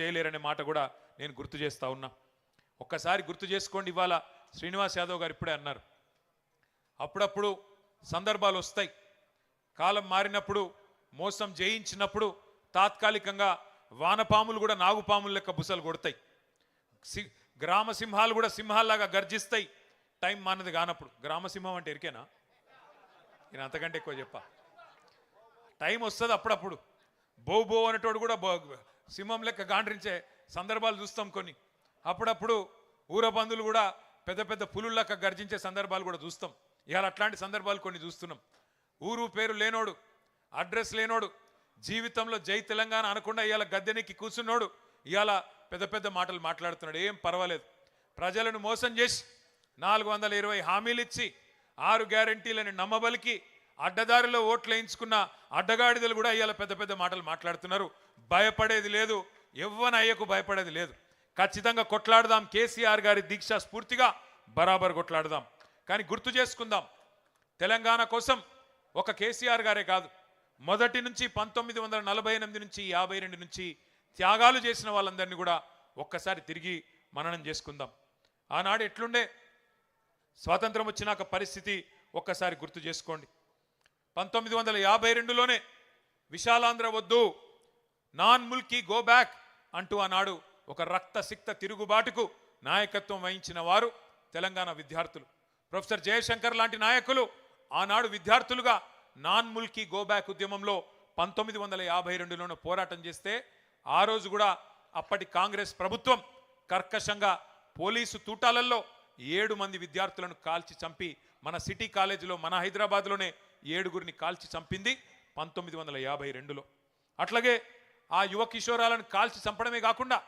చేయలేరనే మాట కూడా నేను గుర్తు చేస్తా ఉన్నా. ఒక్కసారి గుర్తు చేసుకోండి ఇవాళ శ్రీనివాస్ యాదవ్ గారు ఇప్పుడే అన్నారు. అప్పుడప్పుడు సందర్భాలు వస్తాయి. కాలం మారినప్పుడు మోసం జయించినప్పుడు తాత్కాలికంగా వానపాములు కూడా నాగుపాములు లెక్క బుసలు కొడతాయి. సి- గ్రామ సింహాలు కూడా సింహాల్లాగా గర్జిస్తాయి. టైం మానది కానప్పుడు. గ్రామ సింహం అంటే ఎరికేనా? నేను అంతకంటే ఎక్కువ చెప్పా. టైం వస్తుంది అప్పుడప్పుడు. బో బో అనేటోడు కూడా బో సింహం లెక్క గాండ్రించే సందర్భాలు చూస్తాం కొన్ని. అప్పుడప్పుడు ఊర బంధువులు కూడా పెద్ద పెద్ద పులుల గర్జించే సందర్భాలు కూడా చూస్తాం. ఇవాళ అట్లాంటి సందర్భాలు కొన్ని చూస్తున్నాం. ఊరు పేరు లేనోడు అడ్రస్ లేనోడు జీవితంలో జై తెలంగాణ అనకుండా ఇవాళ గద్దెనెక్కి కూర్చున్నోడు ఇవాళ పెద్ద పెద్ద మాటలు మాట్లాడుతున్నాడు. ఏం పర్వాలేదు. ప్రజలను మోసం చేసి నాలుగు వందల ఇరవై హామీలు ఇచ్చి ఆరు గ్యారంటీలని నమ్మబలికి అడ్డదారిలో ఓట్లు వేయించుకున్న అడ్డగాడిదలు కూడా ఇవాళ పెద్ద పెద్ద మాటలు మాట్లాడుతున్నారు. భయపడేది లేదు. ఎవ్వన అయ్యకు భయపడేది లేదు. ఖచ్చితంగా కొట్లాడదాం. కేసీఆర్ గారి దీక్ష స్ఫూర్తిగా బరాబర్ కొట్లాడదాం. కానీ గుర్తు చేసుకుందాం. తెలంగాణ కోసం ఒక కేసీఆర్ గారే కాదు. మొదటి నుంచి పంతొమ్మిది వందల నలభై ఎనిమిది నుంచి యాభై రెండు నుంచి త్యాగాలు చేసిన వాళ్ళందరినీ కూడా ఒక్కసారి తిరిగి మననం చేసుకుందాం. ఆనాడు ఎట్లుండే? స్వాతంత్రం వచ్చినాక పరిస్థితి ఒక్కసారి గుర్తు చేసుకోండి. పంతొమ్మిది వందల యాభై రెండులోనే విశాలాంధ్ర వద్దు నాన్ ముల్కీ గో బ్యాక్ అంటూ ఆనాడు ఒక రక్తసిక్త తిరుగుబాటుకు నాయకత్వం వహించిన వారు తెలంగాణ విద్యార్థులు. ప్రొఫెసర్ జయశంకర్ లాంటి నాయకులు ఆనాడు విద్యార్థులుగా నాన్ ముల్కీ గో బ్యాక్ ఉద్యమంలో పంతొమ్మిది వందల యాభై రెండులోనూ పోరాటం చేస్తే ఆ రోజు కూడా అప్పటి కాంగ్రెస్ ప్రభుత్వం కర్కశంగా పోలీసు తూటాలల్లో ఏడు మంది విద్యార్థులను కాల్చి చంపి మన సిటీ కాలేజీలో మన హైదరాబాద్లోనే ఏడుగురిని కాల్చి చంపింది పంతొమ్మిది వందల యాభై రెండులో. అట్లాగే ఆ యువ కిషోరాలను కాల్చి చంపడమే కాకుండా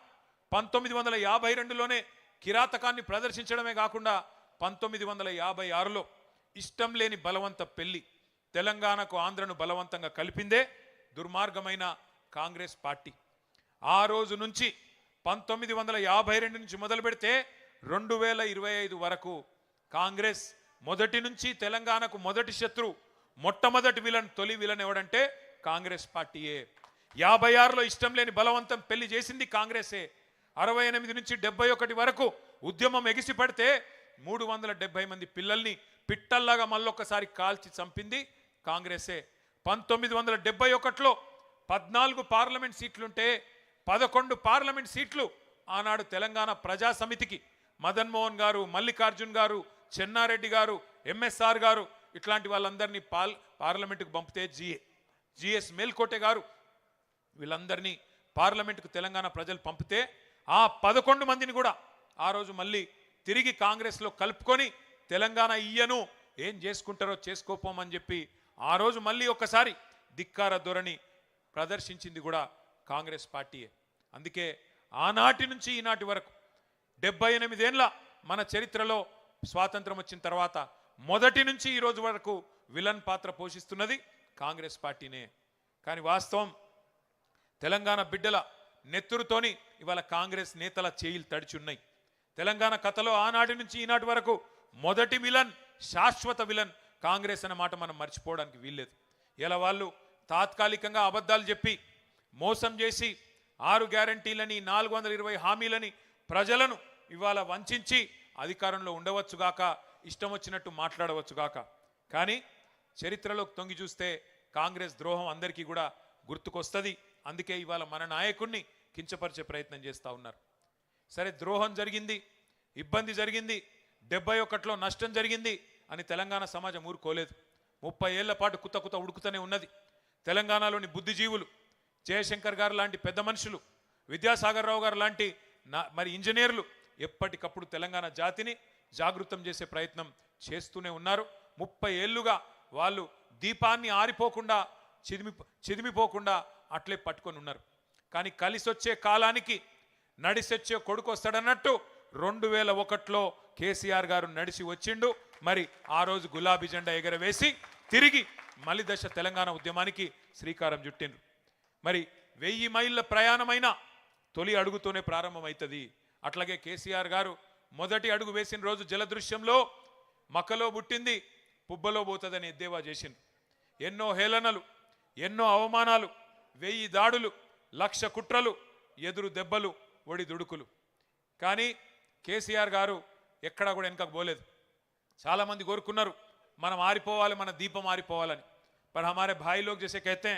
పంతొమ్మిది వందల యాభై రెండులోనే కిరాతకాన్ని ప్రదర్శించడమే కాకుండా పంతొమ్మిది వందల యాభై ఆరులో ఇష్టం లేని బలవంత పెళ్ళి తెలంగాణకు ఆంధ్రను బలవంతంగా కలిపిందే దుర్మార్గమైన కాంగ్రెస్ పార్టీ. ఆ రోజు నుంచి పంతొమ్మిది వందల యాభై రెండు నుంచి మొదలు పెడితే రెండు వేల ఇరవై ఐదు వరకు కాంగ్రెస్ మొదటి నుంచి తెలంగాణకు మొదటి శత్రు మొట్టమొదటి విలన్ తొలి విలన్ ఎవడంటే కాంగ్రెస్ పార్టీయే. యాభై ఆరులో ఇష్టం లేని బలవంతం పెళ్ళి చేసింది కాంగ్రెసే. అరవై ఎనిమిది నుంచి డెబ్బై ఒకటి వరకు ఉద్యమం ఎగిసి పడితే మూడు వందల డెబ్బై మంది పిల్లల్ని పిట్టల్లాగా మళ్ళొక్కసారి కాల్చి చంపింది కాంగ్రెసే. పంతొమ్మిది వందల డెబ్బై ఒకటిలో పద్నాలుగు పార్లమెంట్ సీట్లుంటే పదకొండు పార్లమెంట్ సీట్లు ఆనాడు తెలంగాణ ప్రజా సమితికి గారు మల్లికార్జున్ గారు చెన్నారెడ్డి గారు ఎంఎస్ఆర్ గారు ఇట్లాంటి వాళ్ళందరినీ పాల్ పార్లమెంటుకు పంపితే జిఏ. జిఎస్ మేల్కోటె గారు వీళ్ళందరినీ పార్లమెంటుకు తెలంగాణ ప్రజలు పంపితే ఆ పదకొండు మందిని కూడా ఆ రోజు మళ్ళీ తిరిగి కాంగ్రెస్లో కలుపుకొని తెలంగాణ ఇయ్యను ఏం చేసుకుంటారో చేసుకోపోమని చెప్పి ఆ రోజు మళ్ళీ ఒక్కసారి ధిక్కార ధోరణి ప్రదర్శించింది కూడా కాంగ్రెస్ పార్టీయే. అందుకే ఆనాటి నుంచి ఈనాటి వరకు డెబ్బై ఎనిమిదేళ్ళ మన చరిత్రలో స్వాతంత్రం వచ్చిన తర్వాత మొదటి నుంచి ఈ రోజు వరకు విలన్ పాత్ర పోషిస్తున్నది కాంగ్రెస్ పార్టీనే. కానీ వాస్తవం తెలంగాణ బిడ్డల నెత్తురుతోని ఇవాళ కాంగ్రెస్ నేతల చేయిలు తడిచున్నాయి. తెలంగాణ కథలో ఆనాటి నుంచి ఈనాటి వరకు మొదటి విలన్ శాశ్వత విలన్ కాంగ్రెస్ అన్న మాట మనం మర్చిపోవడానికి వీల్లేదు. ఇలా వాళ్ళు తాత్కాలికంగా అబద్ధాలు చెప్పి మోసం చేసి ఆరు గ్యారంటీలని నాలుగు వందల ఇరవై హామీలని ప్రజలను ఇవాళ వంచి అధికారంలో ఉండవచ్చుగాక ఇష్టం వచ్చినట్టు మాట్లాడవచ్చుగాక కానీ చరిత్రలోకి తొంగి చూస్తే కాంగ్రెస్ ద్రోహం అందరికీ కూడా గుర్తుకొస్తుంది. అందుకే ఇవాళ మన నాయకుడిని కించపరిచే ప్రయత్నం చేస్తూ ఉన్నారు. సరే ద్రోహం జరిగింది ఇబ్బంది జరిగింది డెబ్బై ఒకటిలో నష్టం జరిగింది అని తెలంగాణ సమాజం ఊరుకోలేదు. ముప్పై ఏళ్ళ పాటు కుత కుత ఉడుకుతూనే ఉన్నది. తెలంగాణలోని బుద్ధిజీవులు జయశంకర్ గారు లాంటి పెద్ద మనుషులు విద్యాసాగర్ రావు గారు లాంటి నా మరి ఇంజనీర్లు ఎప్పటికప్పుడు తెలంగాణ జాతిని జాగృతం చేసే ప్రయత్నం చేస్తూనే ఉన్నారు. ముప్పై ఏళ్ళుగా వాళ్ళు దీపాన్ని ఆరిపోకుండా చిదిమి చిదిమిపోకుండా అట్లే పట్టుకొని ఉన్నారు. కానీ కలిసొచ్చే కాలానికి నడిసొచ్చే కొడుకు వస్తాడన్నట్టు రెండు వేల ఒకటిలో కేసీఆర్ గారు నడిచి వచ్చిండు. మరి ఆ రోజు గులాబీ జెండా ఎగరవేసి తిరిగి మలి దశ తెలంగాణ ఉద్యమానికి శ్రీకారం చుట్టిండ్రు. మరి వెయ్యి మైళ్ళ ప్రయాణమైన తొలి అడుగుతోనే ప్రారంభమవుతుంది. అట్లాగే కేసీఆర్ గారు మొదటి అడుగు వేసిన రోజు జలదృశ్యంలో మకలో పుట్టింది పుబ్బలో పోతుందని ఎద్దేవా చేసింది ఎన్నో హేళనలు ఎన్నో అవమానాలు వెయ్యి దాడులు లక్ష కుట్రలు ఎదురు దెబ్బలు ఒడి దుడుకులు. కానీ కేసీఆర్ గారు ఎక్కడా కూడా వెనకకు పోలేదు. చాలామంది కోరుకున్నారు మనం ఆరిపోవాలి మన దీపం ఆరిపోవాలని. పర్ హమారే భాయి లోగ్ జైసే కహతే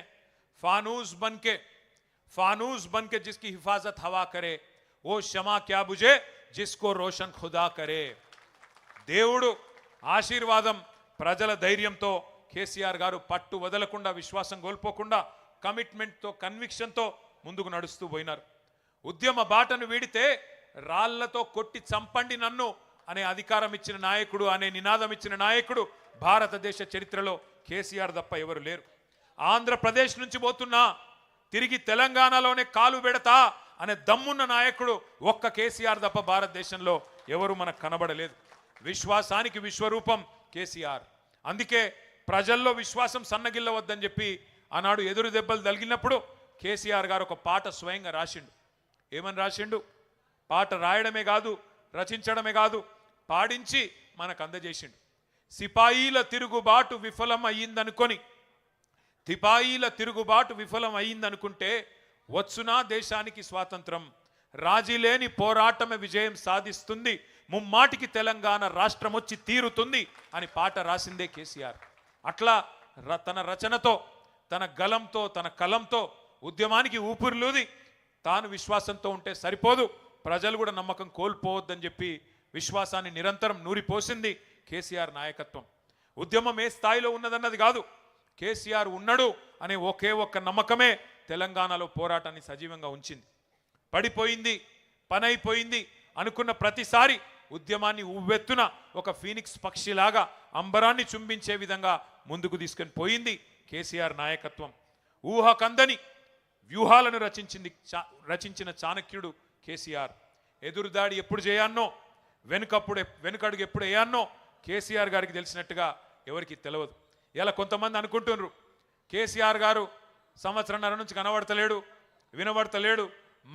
ఫానూస్ బన్కే ఫానూస్ బన్కే జిస్కి హిఫాజత్ హవా కరే ఓ క్షమా క్యా బుజే జిస్కో రోషన్ ఖుదా కరే దేవుడు ఆశీర్వాదం ప్రజల ధైర్యంతో కేసీఆర్ గారు పట్టు వదలకుండా విశ్వాసం కోల్పోకుండా కమిట్మెంట్తో కన్విక్షన్తో ముందుకు నడుస్తూ పోయినారు. ఉద్యమ బాటను వీడితే రాళ్ళతో కొట్టి చంపండి నన్ను అనే అధికారం ఇచ్చిన నాయకుడు అనే నినాదం ఇచ్చిన నాయకుడు భారతదేశ చరిత్రలో కేసీఆర్ తప్ప ఎవరు లేరు. ఆంధ్రప్రదేశ్ నుంచి పోతున్నా తిరిగి తెలంగాణలోనే కాలు పెడతా అనే దమ్మున్న నాయకుడు ఒక్క కేసీఆర్ తప్ప భారతదేశంలో ఎవరు మనకు కనబడలేదు. విశ్వాసానికి విశ్వరూపం కేసీఆర్. అందుకే ప్రజల్లో విశ్వాసం సన్నగిల్లవద్దని చెప్పి ఆనాడు ఎదురు దెబ్బలు తగిలినప్పుడు కేసీఆర్ గారు ఒక పాట స్వయంగా రాసిండు. ఏమని రాసిండు? పాట రాయడమే కాదు రచించడమే కాదు పాడించి మనకు అందజేసిండు. సిపాయిల తిరుగుబాటు విఫలం అయ్యిందనుకొని తిపాయిల తిరుగుబాటు విఫలం అయ్యిందనుకుంటే వచ్చునా దేశానికి స్వాతంత్రం? రాజీ లేని పోరాటమే విజయం సాధిస్తుంది. ముమ్మాటికి తెలంగాణ రాష్ట్రం వచ్చి తీరుతుంది అని పాట రాసిందే కేసీఆర్. అట్లా ర- తన రచనతో తన గలంతో తన కలంతో ఉద్యమానికి ఊపిరిలూది. తాను విశ్వాసంతో ఉంటే సరిపోదు. ప్రజలు కూడా నమ్మకం కోల్పోవద్దని చెప్పి విశ్వాసాన్ని నిరంతరం నూరిపోసింది కేసీఆర్ నాయకత్వం. ఉద్యమం ఏ స్థాయిలో ఉన్నదన్నది కాదు. కేసీఆర్ ఉన్నాడు అనే ఒకే ఒక్క నమ్మకమే తెలంగాణలో పోరాటాన్ని సజీవంగా ఉంచింది. పడిపోయింది పనైపోయింది అనుకున్న ప్రతిసారి ఉద్యమాన్ని ఉవ్వెత్తున ఒక ఫీనిక్స్ పక్షిలాగా అంబరాన్ని చుంబించే విధంగా ముందుకు తీసుకొని పోయింది కేసీఆర్ నాయకత్వం. ఊహకందని వ్యూహాలను రచించింది చా- రచించిన చాణక్యుడు కేసీఆర్. ఎదురుదాడి ఎప్పుడు చేయాన్నో వెనుకప్పుడు వెనుకడుగు ఎప్పుడు వేయాన్నో కేసీఆర్ గారికి తెలిసినట్టుగా ఎవరికి తెలియదు ఇలా కొంతమంది అనుకుంటున్నారు కేసీఆర్ గారు సంవత్సరంన్నర నుంచి కనబడతలేడు వినబడతలేడు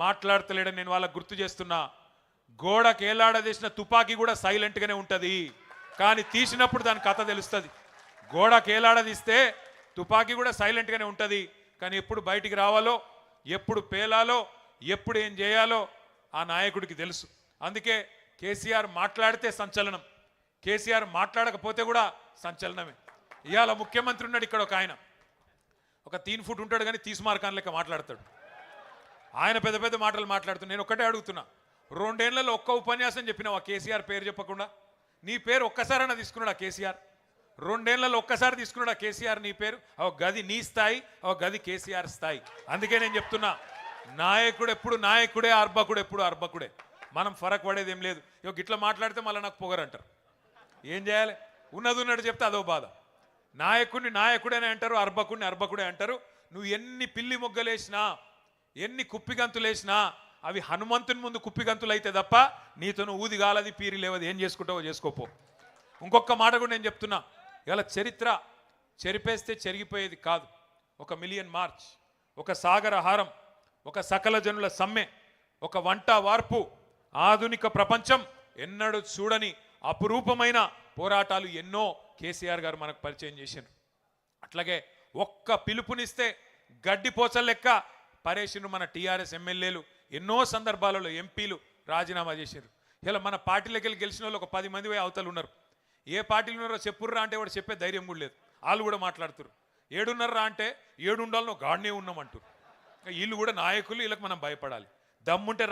మాట్లాడతలేడని నేను వాళ్ళకు గుర్తు చేస్తున్నా. గోడకి ఏలాడదీసిన తుపాకీ కూడా సైలెంట్గానే ఉంటుంది కానీ తీసినప్పుడు దాని కథ తెలుస్తుంది. గోడకి ఏలాడదీస్తే తుపాకీ కూడా సైలెంట్గానే ఉంటుంది కానీ ఎప్పుడు బయటికి రావాలో ఎప్పుడు పేలాలో ఎప్పుడు ఏం చేయాలో ఆ నాయకుడికి తెలుసు. అందుకే కేసీఆర్ మాట్లాడితే సంచలనం కేసీఆర్ మాట్లాడకపోతే కూడా సంచలనమే. ఇవాళ ముఖ్యమంత్రి ఉన్నాడు ఇక్కడ ఒక ఆయన. ఒక తీన్ ఫుట్ ఉంటాడు కానీ తీసుమార్కాన్ లెక్క మాట్లాడతాడు. ఆయన పెద్ద పెద్ద మాటలు మాట్లాడుతున్నా నేను ఒక్కటే అడుగుతున్నా రెండేళ్ళలో ఒక్క ఉపన్యాసం చెప్పినావు ఆ కేసీఆర్ పేరు చెప్పకుండా? నీ పేరు ఒక్కసారైనా తీసుకున్నాడు ఆ కేసీఆర్? రెండేళ్ళలో ఒక్కసారి తీసుకున్నాడు ఆ కేసీఆర్ నీ పేరు? ఒక గది నీ స్థాయి ఒక గది కేసీఆర్ స్థాయి. అందుకే నేను చెప్తున్నా నాయకుడు ఎప్పుడు నాయకుడే అర్భకుడు ఎప్పుడు అర్భకుడే. మనం ఫరక్ పడేది ఏం లేదు. ఇక గిట్లా మాట్లాడితే మళ్ళీ నాకు పొగరంటారు. ఏం చేయాలి? ఉన్నది ఉన్నట్టు చెప్తే అదో బాధ. నాయకుడిని నాయకుడనే అంటారు అర్భకుడిని అర్భకుడే అంటారు. నువ్వు ఎన్ని పిల్లి మొగ్గలేసినా ఎన్ని కుప్పిగంతులేసినా అవి హనుమంతుని ముందు కుప్పిగంతులు అయితే తప్ప నీతోను ఊది గాలది పీరి లేవది ఏం చేసుకుంటావో చేసుకోపో. ఇంకొక మాట కూడా నేను చెప్తున్నా. ఇలా చరిత్ర చెరిపేస్తే చెరిగిపోయేది కాదు. ఒక మిలియన్ మార్చ్ ఒక సాగర హారం ఒక సకల జనుల సమ్మె ఒక వంట వార్పు ఆధునిక ప్రపంచం ఎన్నడూ చూడని అపురూపమైన పోరాటాలు ఎన్నో కేసీఆర్ గారు మనకు పరిచయం చేశారు. అట్లాగే ఒక్క పిలుపునిస్తే గడ్డి పోచల లెక్క పరేషిను మన టీఆర్ఎస్ ఎమ్మెల్యేలు ఎన్నో సందర్భాలలో ఎంపీలు రాజీనామా చేశారు. ఇలా మన పార్టీలోకి వెళ్ళి గెలిచిన వాళ్ళు ఒక పది మంది పోయి అవతలు ఉన్నారు. ఏ పార్టీలు ఉన్నారో చెప్పుర్రా అంటే వాడు చెప్పే ధైర్యం కూడా లేదు. వాళ్ళు కూడా మాట్లాడుతారు ఏడున్నర్రా అంటే ఏడుండాలనో గాడినే ఉన్నామంటారు వీళ్ళు కూడా నాయకులు వీళ్ళకి మనం భయపడాలి. దమ్ముంటే